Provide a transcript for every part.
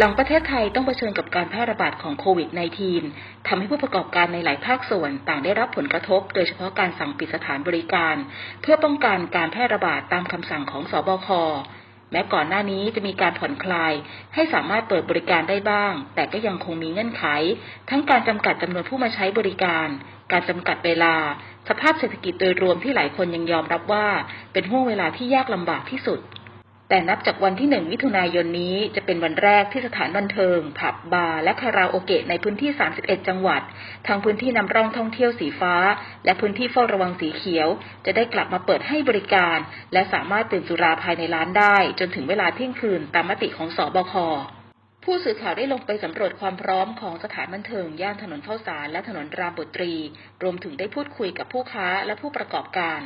หลังประเทศไทยต้องเผชิญกับการแพร่ระบาดของโควิด -19 ทำให้ผู้ประกอบการในหลายภาคส่วนต่างได้รับผลกระทบ โดยเฉพาะการสั่งปิดสถานบริการ เพื่อป้องกันการแพร่ระบาดตามคำสั่งของสบค แม้ก่อนหน้านี้จะมีการผ่อนคลาย ให้สามารถเปิดบริการได้บ้าง แต่ก็ยังคงมีเงื่อนไข ทั้งการจำกัดจำนวนผู้มาใช้บริการ การจำกัดเวลา สภาพเศรษฐกิจโดยรวมที่หลายคนยังยอมรับว่า เป็นห่วงเวลาที่ยากลำบากที่สุด แต่นับจากวันที่หนึ่งมิถุนายนนี้จะเป็นวันแรกที่สถานบันเทิง ผับบาร์และคาราโอเกะในพื้นที่ 31 จังหวัด ทางพื้นที่นำร่องท่องเที่ยวสีฟ้า และพื้นที่เฝ้าระวังสีเขียว จะได้กลับมาเปิดให้บริการ และสามารถดื่มสุราภายในร้านได้ จนถึงเวลาเที่ยงคืนตามมติของสอบคผู้สื่อข่าวได้ลงไปสำรวจความพร้อมของสถานบันเทิง ย่านถนนเข้าสารและถนนรามบุตรี รวมถึงได้พูดคุยกับผู้ค้าและผู้ประกอบการ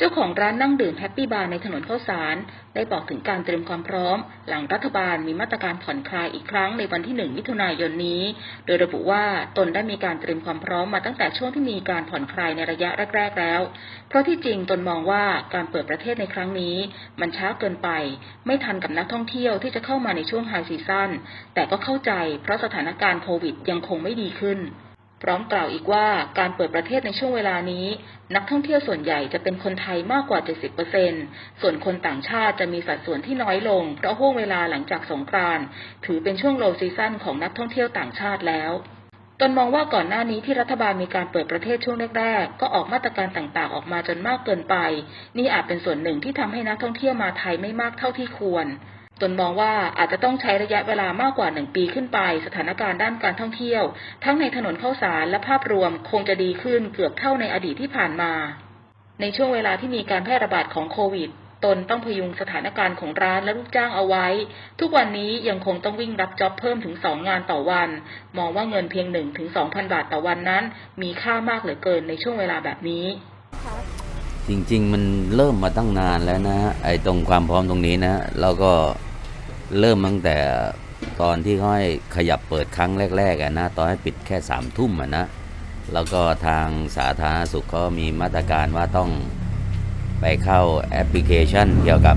เจ้าของร้านนั่งดื่มแฮปปี้บาร์ในถนนข้าวสาร ได้บอกถึงการเตรียมความพร้อม หลังรัฐบาลมีมาตรการผ่อนคลายอีกครั้งในวันที่หนึ่งมิถุนายนนี้ โดยระบุว่าตนได้มีการเตรียมความพร้อมมาตั้งแต่ช่วงที่มีการผ่อนคลายในระยะแรก ๆ แล้ว เพราะที่จริงตนมองว่าการเปิดประเทศในครั้งนี้ มันช้าเกินไป ไม่ทันกับนักท่องเที่ยวที่จะเข้ามาในช่วงไฮซีซั่นแต่ก็เข้าใจ เพราะสถานการณ์โควิดยังคงไม่ดีขึ้น พร้อมกล่าวอีกว่าการเปิดประเทศในช่วงเวลานี้ นักท่องเที่ยวส่วนใหญ่จะเป็นคนไทยมากกว่า 70%ส่วนคนต่างชาติจะมีสัดส่วนที่น้อยลง เพราะห่วงเวลาหลังจากสงกรานต์ถือเป็นช่วงโลซีซั่นของนักท่องเที่ยวต่างชาติแล้วตนมองว่าก่อนหน้านี้ที่รัฐบาลมีการเปิดประเทศช่วงแรกๆ ก็ออกมาตรการต่างๆ ออกมาจนมากเกินไป นี่อาจเป็นส่วนหนึ่งที่ทำให้นักท่องเที่ยวมาไทยไม่มากเท่าที่ควร ตนมองว่าอาจจะต้องใช้ระยะเวลามากกว่าหนึ่งปีขึ้นไป สถานการณ์ด้านการท่องเที่ยว ทั้งในถนนเข้าสารและภาพรวมคงจะดีขึ้นเกือบเท่าในอดีตที่ผ่านมา ในช่วงเวลาที่มีการแพร่ระบาดของโควิด ตนต้องพยุงสถานการณ์ของร้านและลูกจ้างเอาไว้ ทุกวันนี้ยังคงต้องวิ่งรับจ็อบเพิ่มถึง2งงานต่อวัน มองว่าเงินเพียง1ถึง2,000บาทต่อวันนั้น มีค่ามากเหลือเกินในช่วงเวลาแบบนี้จริง ๆ มันเริ่มมาตั้งนานแล้วนะไอ้ตรงความพร้อมตรงนี้นะเราก็ เริ่มตั้งแต่ตอนที่เขาให้ขยับเปิดครั้งแรกๆอะนะตอนให้ปิดแค่สามทุ่มอะนะแล้วก็ทางสาธารณสุขก็มีมาตรการว่าต้องไปเข้าแอปพลิเคชันเกี่ยวกับ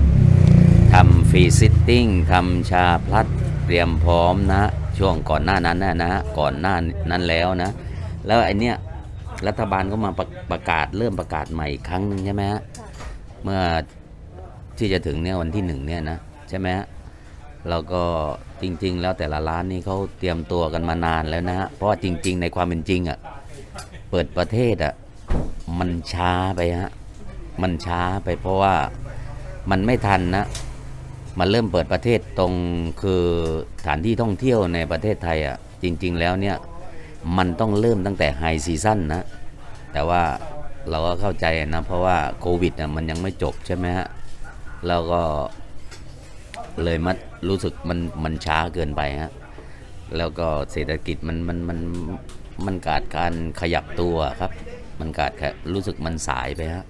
ทำฟรีซิตติ้งทำชาพลัดเตรียมพร้อมนะ ช่วงก่อนหน้านั้นนะนะก่อนหน้านั้นแล้วนะ แล้วไอเนี้ยรัฐบาลก็มาประประกาศเริ่มประกาศใหม่อีกครั้งหนึงใช่ไหมฮะเมื่อที่จะถึงเนี่ยวันที่หนึ่งเนี่ยนะใช่ไหมฮะ แล้วก็จริง ๆ แล้วแต่ละร้านนี่เขาเตรียมตัวกันมานานแล้วนะฮะเพราะว่าจริง ๆ ในความเป็นจริงอะ่ะเปิดประเทศอะ่ะมันช้าไปฮะมันช้าไปเพราะว่ามันไม่ทันนะมันเริ่มเปิดประเทศตรงคือสถานที่ท่องเที่ยวในประเทศไทยอะ่ะจริง ๆ แล้วเนี่ยมันต้องเริ่มตั้งแต่ไฮซีซั่นนะแต่ว่าเราก็เข้าใจนะเพราะว่าโควิดน่ะมันยังไม่จบใช่ไหมฮะแล้วก็เลยมัด รู้สึกมันมันช้าเกินไปฮะแล้วก็เศรษฐกิจมันมันมันมันขาดการขยับตัวครับ มันขาดแค่รู้สึกมันสายไปฮะ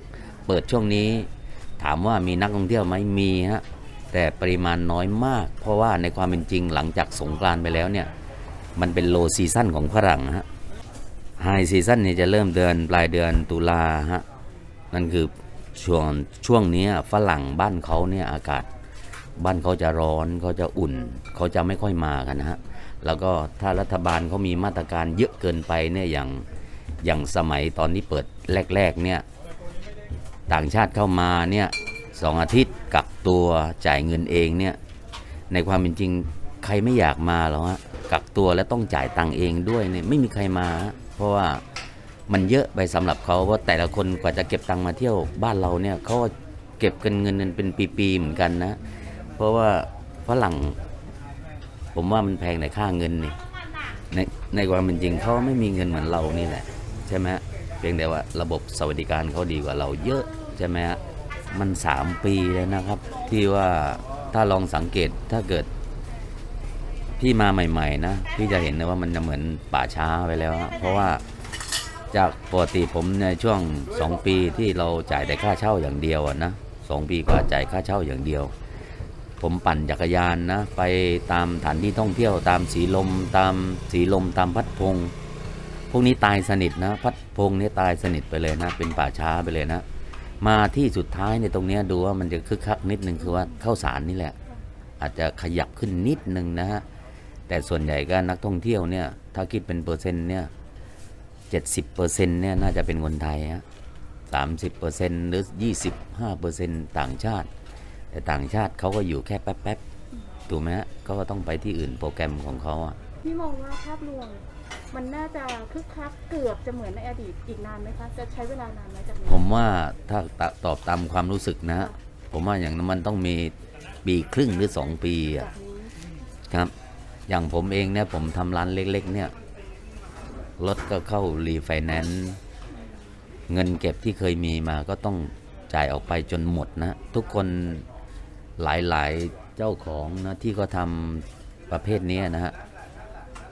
เปิดช่วงนี้ถามว่ามีนักท่องเที่ยวไหมมีฮะแต่ปริมาณน้อยมาก เพราะว่าในความเป็นจริงหลังจากสงกรานไปแล้วเนี่ยมันเป็นโลซีซั่นของฝรั่งฮะไฮซีซั่นเนี่ยจะเริ่มเดือนปลายเดือนตุลาฮะนั่นคือช่วงช่วงนี้ฝรั่งบ้านเขาเนี่ยอากาศ บ้านเขาจะร้อนเขาจะอุ่นเขาจะไม่ค่อยมากันนะฮะแล้วก็ถ้ารัฐบาลเขามีมาตรการเยอะเกินไปเนี่ยอย่างอย่างสมัยตอนที่เปิดแรกๆเนี่ยต่างชาติเข้ามาเนี่ยสองอาทิตย์กักตัวจ่ายเงินเองเนี่ยในความเป็นจริงใครไม่อยากมาหรอกฮะกักตัวแล้วต้องจ่ายตังเองด้วยเนี่ยไม่มีใครมา เพราะว่ามันเยอะไปสำหรับเขาเพราะแต่ละคนกว่าจะเก็บตังมาเที่ยวบ้านเราเนี่ยเขาก็เก็บกันเงินเป็นปีๆเหมือนกันนะ ราะว่าฝรั่ง ผมว่ามันแพงในค่าเงินนี่ในในความเป็นจริงเขาไม่มีเงินเหมือนเรานี่แหละ ใช่ไหมฮะเพียงแต่ว่าระบบสวัสดิการเขาดีกว่าเราเยอะใช่ไหมฮะมันสามปีแล้วนะครับ ที่ว่าถ้าลองสังเกตถ้าเกิดพี่มาใหม่ ๆ นะพี่จะเห็นนะว่ามันจะเหมือนป่าช้าไปแล้ว เพราะว่าจากปกติผมในช่วงสองปีที่เราจ่ายแต่ค่าเช่าอย่างเดียวนะสองปีก็จ่ายค่าเช่าอย่างเดียว ผมปั่นจักรยานนะ ไปตามฐานที่ท่องเที่ยวตามสีลม ตามสีลมตามพัดพง พวกนี้ตายสนิทนะ พัดพงนี่ตายสนิทไปเลยนะ เป็นป่าช้าไปเลยนะ มาที่สุดท้ายในตรงเนี้ยดูว่ามันจะคึกคักนิดนึงคือว่าเข้าสารนี่แหละ อาจจะขยับขึ้นนิดนึงนะฮะแต่ส่วนใหญ่ก็นักท่องเที่ยวเนี่ยถ้าคิดเป็นเปอร์เซ็นต์เนี่ยเจ็ดสิบเปอร์เซ็นต์เนี่ยน่าจะเป็นคนไทยฮะสามสิบเปอร์เซ็นต์หรือยี่สิบห้าเปอร์เซ็นต์ต่างชาติ แต่ต่างชาติเขาก็อยู่แค่แป๊บๆถูกไหมฮะเขาก็ต้องไปที่อื่นโปรแกรมของเขาอะพี่มองว่าภาพรวมมันน่าจะคึกคักเกือบจะเหมือนในอดีตอีกนานไหมคะจะใช้เวลานานไหมจากนี้ผมว่าถ้าตตอบตามความรู้สึกนะ ผมว่าอย่างนั้นมันต้องมีปีครึ่งหรือสองปีอะจากนี้ครับ อย่างผมเองเนี่ยผมทำร้านเล็ก ๆ เนี่ยรถก็เข้ารีไฟแนนซ์เงินเก็บที่เคยมีมาก็ต้องจ่ายออกไปจนหมดนะ ทุกคน หลายๆเจ้าของนะที่เขาทำประเภทนี้นะฮะ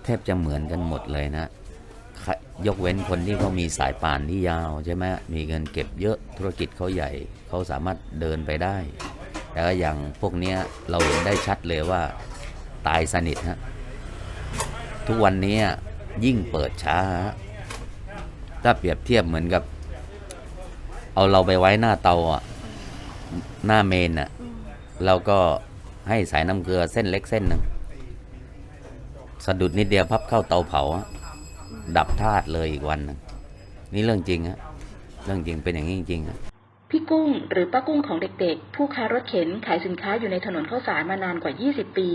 แทบจะเหมือนกันหมดเลยนะยกเว้นคนที่เขามีสายป่านที่ยาวใช่ไหมมีเงินเก็บเยอะธุรกิจเขาใหญ่เขาสามารถเดินไปได้ แต่ก็อย่างพวกนี้เราเห็นได้ชัดเลยว่าตายสนิทฮะทุกวันนี้ยิ่งเปิดช้าฮะถ้าเปรียบเทียบเหมือนกับ เอาเราไปไว้หน้าเตาอะหน้าเมนอะ เราก็ให้สายน้ำเกลือเส้นเล็กเส้นหนึ่งสะดุดนิดเดียวพับเข้าเตาเผา ดับธาตุเลยอีกวันหนึงนี่เรื่องจริงฮะเรื่องจริงเป็นอย่างนี้จริงๆ พี่กุ้งหรือป้ากุ้งของเด็กๆ ผู้ค้ารถเข็นขายสินค้าอยู่ในถนนข้าวสารมานานกว่า 20 ปี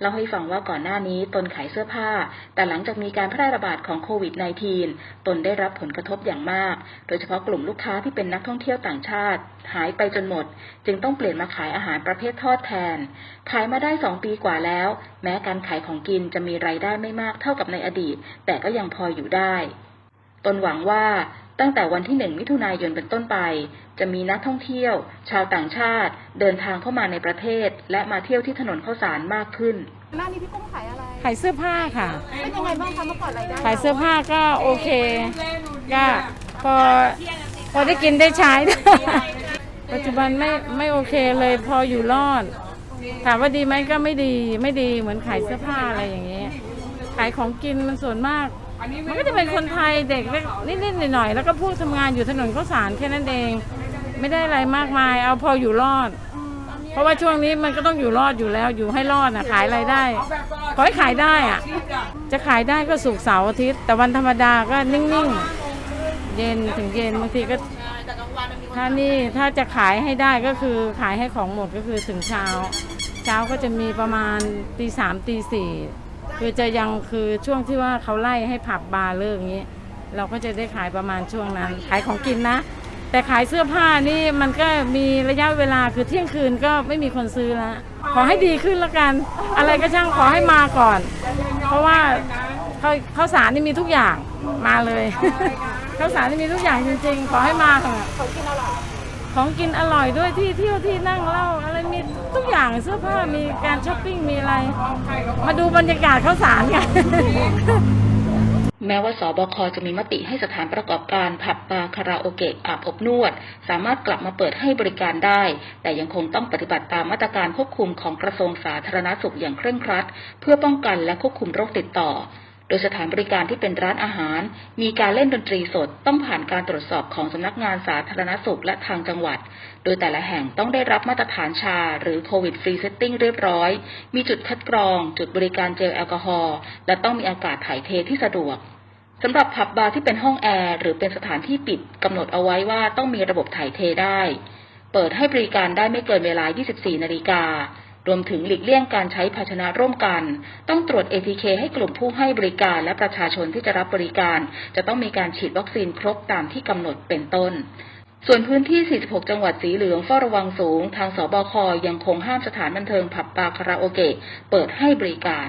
เล่าให้ฟังว่าก่อนหน้านี้ตนขายเสื้อผ้า แต่หลังจากมีการแพร่ระบาดของโควิด -19 ตนได้รับผลกระทบอย่างมาก โดยเฉพาะกลุ่มลูกค้าที่เป็นนักท่องเที่ยวต่างชาติ หายไปจนหมด จึงต้องเปลี่ยนมาขายอาหารประเภททอดแทน ขายมาได้ 2 ปีกว่าแล้ว แม้การขายของกินจะมีรายได้ไม่มากเท่ากับในอดีต แต่ก็ยังพออยู่ได้ ตนหวังว่า ตั้งแต่วันที่หนึ่งมิถุนายนเป็นต้นไป จะมีนักท่องเที่ยว ชาวต่างชาติ เดินทางเข้ามาในประเทศ และมาเที่ยวที่ถนนข้าวสารมากขึ้น หน้านี้พี่กุ้งขายอะไร ขายเสื้อผ้าค่ะ เป็นยังไงบ้างคะเมื่อก่อนรายได้ขายเสื้อผ้าก็โอเคก็พอพอได้กินได้ใช้ ปัจจุบันไม่ไม่โอเคเลยพออยู่รอด ถามว่าดีไหมก็ไม่ดีไม่ดีเหมือนขายเสื้อผ้าอะไรอย่างเงี้ยขายของกินมันส่วนมาก มันก็จะเป็นคนไทยเด็กเล็กนิดๆหน่อยๆแล้วก็พวกทำงานอยู่ถนนข้าวสารแค่นั้นเอง ไม่ได้อะไรมากมาย เอาพออยู่รอด เพราะว่าช่วงนี้มันก็ต้องอยู่รอดอยู่แล้วอยู่ให้รอดนะขายอะไรได้ขอให้ขายได้อะจะขายได้ก็สุกเสาร์อาทิตย์ แต่วันธรรมดาก็นิ่งๆ เย็นถึงเย็นบางทีก็ถ้านี่ถ้าจะขายให้ได้ก็คือขายให้ของหมดก็คือถึงเช้า เช้าก็จะมีประมาณตีสามตีสี่ คือจะยังคือช่วงที่ว่าเขาไล่ให้ผับบาร์เลิกอย่างนี้ เราก็จะได้ขายประมาณช่วงนั้น ขายของกินนะ แต่ขายเสื้อผ้านี่มันก็มีระยะเวลาคือเที่ยงคืนก็ไม่มีคนซื้อแล้วขอให้ดีขึ้นแล้วกัน อะไรก็ช่างขอให้มาก่อน เพราะว่าข้าวข้าวสารนี่มีทุกอย่างมาเลยข้าวสารนี่มีทุกอย่างจริงๆ ขอให้มาค่ะ ของกินอร่อยด้วยที่เที่ยวที่นั่งเล่าอะไรมีทุกอย่างเสื้อผ้ามีการช้อปปิ้งมีอะไร มาดูบรรยากาศข้าวสารกันแม้ว่าสบคจะมีมติให้สถานประกอบการผับบาร์คาราโอเกะอาบอบนวด สามารถกลับมาเปิดให้บริการได้ แต่ยังคงต้องปฏิบัติตามมาตรการควบคุมของกระทรวงสาธารณสุขอย่างเคร่งครัด เพื่อป้องกันและควบคุมโรคติดต่อ โดยสถานบริการที่เป็นร้านอาหาร มีการเล่นดนตรีสดต้องผ่านการตรวจสอบของสำนักงานสาธารณสุขและทางจังหวัด โดยแต่ละแห่งต้องได้รับมาตรฐานชา หรือโควิดฟรีเซตติ้งเรียบร้อย มีจุดคัดกรอง จุดบริการเจลแอลกอฮอล์และต้องมีอากาศถ่ายเทที่สะดวกสำหรับผับบาร์ที่เป็นห้องแอร์หรือเป็นสถานที่ปิดกำหนดเอาไว้ว่าต้องมีระบบถ่ายเทได้ เปิดให้บริการได้ไม่เกินเวลา 24 นาฬิกา รวมถึงหลีกเลี่ยงการใช้ภาชนะร่วมกัน ต้องตรวจ ATK ให้กลุ่มผู้ให้บริการและประชาชนที่จะรับบริการ จะต้องมีการฉีดวัคซีนครบตามที่กำหนดเป็นต้นส่วนพื้นที่ 46 จังหวัดสีเหลืองเฝ้าระวังสูง ทางสบคยังคงห้ามสถานบันเทิงผับบาร์คาราโอเกะเปิดให้บริการ